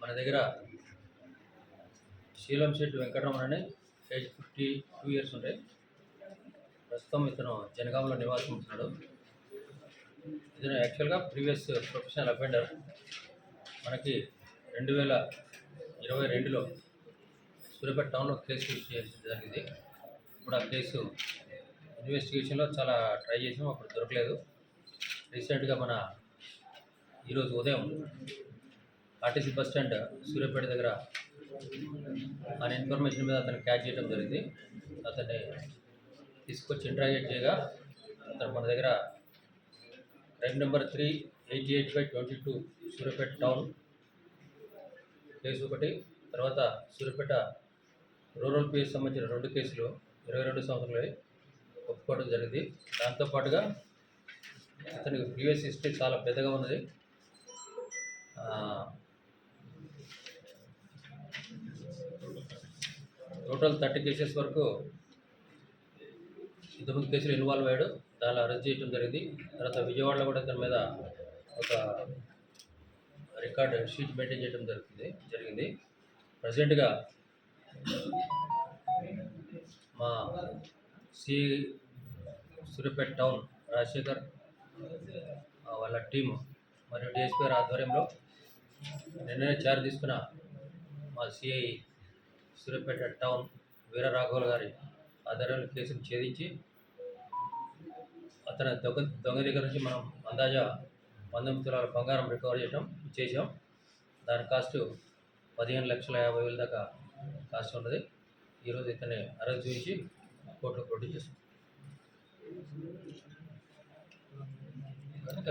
మన దగ్గర శీలం శెట్టి వెంకటరమణ అని ఏజ్ ఫిఫ్టీ టూ ఇయర్స్ ఉంటాయి ప్రస్తుతం ఇతను జనగాంలో నివాసం ఉంటున్నాడు. ఇతను యాక్చువల్గా ప్రీవియస్ ప్రొఫెషనల్ అఫెండర్. మనకి రెండు వేల ఇరవై రెండులో సూర్యాపేట టౌన్లో కేసు జరిగింది. ఇప్పుడు ఆ కేసు ఇన్వెస్టిగేషన్లో చాలా ట్రై చేసాం అప్పుడు దొరకలేదు. రీసెంట్గా మన ఈరోజు ఉదయం ఆర్టీసీ బస్ స్టాండ్ సూర్యాపేట దగ్గర ఆయన ఇన్ఫర్మేషన్ మీద అతను క్యాచ్ చేయడం జరిగింది. అతన్ని తీసుకొచ్చి ఇంట్రాగేట్ చేయగా అతను మన దగ్గర crime number three eighty eight by twenty two Suryapet town case ఒకటి తర్వాత సూర్యాపేట రూరల్ పిఎస్ సంబంధించిన రెండు కేసులు ఇరవై రెండు సంవత్సరాలు ఒప్పుకోవడం జరిగింది. దాంతోపాటుగా అతనికి ప్రీవియస్ హిస్టరీ చాలా పెద్దగా ఉన్నది. టోటల్ థర్టీ కేసెస్ వరకు ఇంతకుముందు కేసులు ఇన్వాల్వ్ అయ్యాడు. దానిలో అరెస్ట్ చేయడం జరిగింది. తర్వాత విజయవాడలో కూడా ఇతని మీద ఒక రికార్డ్ షీట్ మెయింటైన్ చేయడం జరుగుతుంది జరిగింది. ప్రజెంట్గా మా సి సూర్యపేట టౌన్ రాజశేఖర్ వాళ్ళ టీము మరియు డిఎస్పీ ఆధ్వర్యంలో నిన్ననే చార్జ్ తీసుకున్న మా సిఐ సూర్యాపేట టౌన్ వీర రాఘవులు గారి ఆధ్వర్యంలో కేసును ఛేదించి అతని దొంగ దొంగ దగ్గర నుంచి మనం అందాజా పంతొమ్మిది తులాల బంగారం రికవర్ చేయడం చేసాం దాని కాస్ట్ పదిహేను లక్షల యాభై వేల దాకా కాస్ట్ ఉన్నది. ఈరోజు ఇతన్ని అరెస్ట్ చేసి కోర్టులో ప్రొడ్యూస్ చేస్తాం కనుక